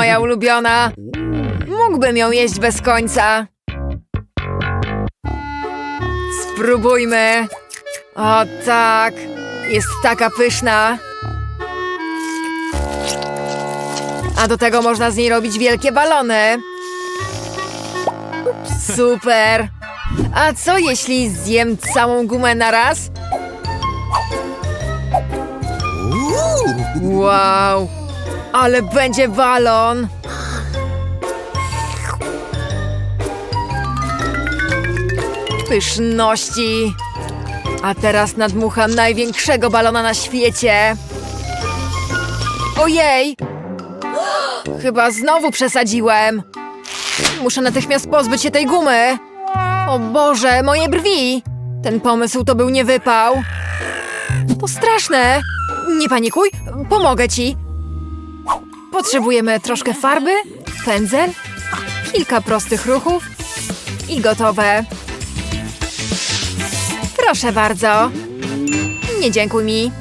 Moja ulubiona. Mógłbym ją jeść bez końca. Spróbujmy. O tak, jest taka pyszna. A do tego można z niej robić wielkie balony. Super. A co jeśli zjem całą gumę na raz? Wow, ale będzie balon. Pyszności. A teraz nadmucham największego balona na świecie. Ojej! Chyba znowu przesadziłem. Muszę natychmiast pozbyć się tej gumy. O Boże, moje brwi! Ten pomysł to był nie wypał. To straszne. Nie panikuj, pomogę ci. Potrzebujemy troszkę farby, pędzel, kilka prostych ruchów i gotowe. Proszę bardzo. Nie dziękuj mi.